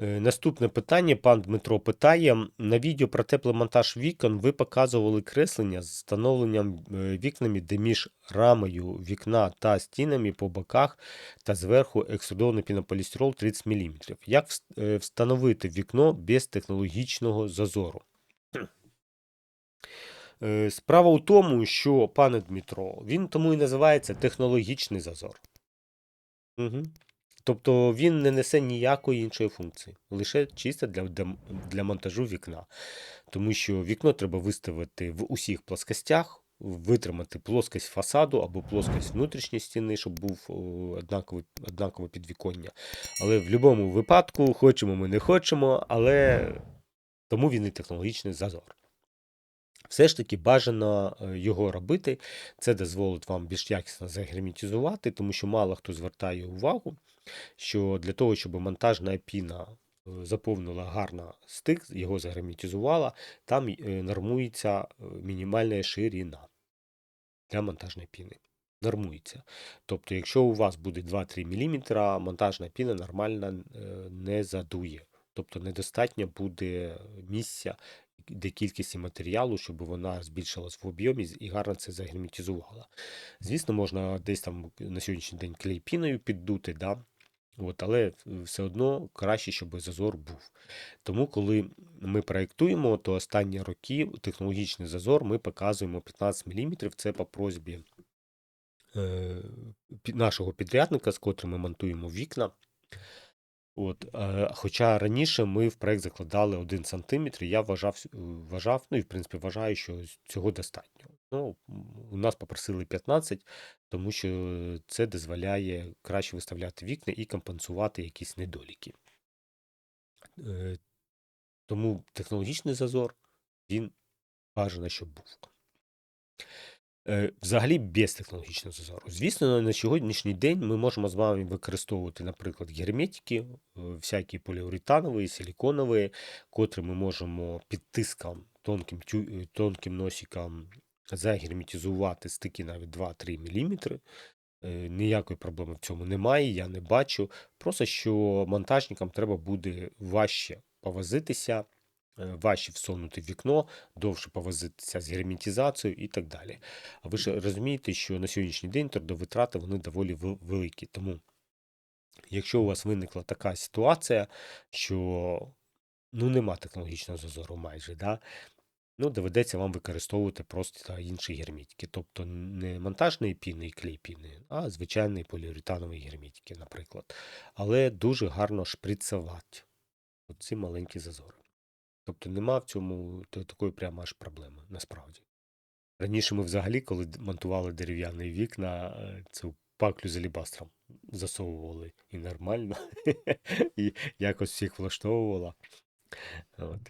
Е, Наступне питання. Пан Дмитро питає: на відео про тепломонтаж вікон ви показували креслення з встановленням е, вікнами, де між рамою вікна та стінами по боках та зверху екструдований пінополістирол 30 мм. Як е, встановити вікно без технологічного зазору? Справа у тому, що, пане Дмитро, він тому і називається технологічний зазор. Угу. Тобто він не несе ніякої іншої функції, лише чисто для, для, монтажу вікна. Тому що вікно треба виставити в усіх плоскостях, витримати плоскость фасаду або плоскость внутрішньої стіни, щоб був о, однаковий, однакове підвіконня. Але в будь-якому випадку, хочемо ми не хочемо, але тому він і технологічний зазор. Все ж таки бажано е, його робити. Це дозволить вам більш якісно загерметизувати, тому що мало хто звертає увагу, що для того, щоб монтажна піна е, заповнила гарно стик, його загерметизувала, там е, нормується мінімальна ширина для монтажної піни. Нормується. Тобто, якщо у вас буде 2-3 мм, монтажна піна нормально не задує. Тобто недостатньо буде місця, де кількості матеріалу, щоб вона збільшилась в об'ємі і гарно це загерметизувала. Звісно, можна десь там на сьогоднішній день клейпіною піддути, да? От, але все одно краще, щоб зазор був. Тому, коли ми проєктуємо, то останні роки технологічний зазор ми показуємо 15 мм. Це по просьбі е, нашого підрядника, з котрим ми монтуємо вікна. От, е, хоча раніше ми в проект закладали 1 см, я вважав, вважав, ну і в принципі вважаю, що цього достатньо. Ну, у нас попросили 15, тому що це дозволяє краще виставляти вікна і компенсувати якісь недоліки. Е, Тому технологічний зазор, він бажано, щоб був. Е, Взагалі без технологічного зазору. Звісно, на сьогоднішній день ми можемо з вами використовувати, наприклад, герметики, е, всякі поліуретанові, силіконові, котрі ми можемо під тиском, тонким, е, тонким носиком загерметизувати стики навіть 2-3 мм. Ніякої проблеми в цьому немає, я не бачу. Просто що монтажникам треба буде важче повозитися, важче всунути в вікно, довше повозитися з герметизацією і так далі. А ви ж розумієте, що на сьогоднішній день трудовитрати вони доволі великі. Тому, якщо у вас виникла така ситуація, що ну, нема технологічного зазору майже, да? ну, доведеться вам використовувати просто інші герметики. Тобто не монтажні піни і клей піни, а звичайні поліуретанові герметики, наприклад. Але дуже гарно шприцувати оці маленькі зазори. Тобто нема в цьому та- такої прямо аж проблеми, насправді. Раніше ми взагалі, коли монтували дерев'яні вікна, е, цю паклю з алібастром засовували і нормально, і якось всіх влаштовувало. От.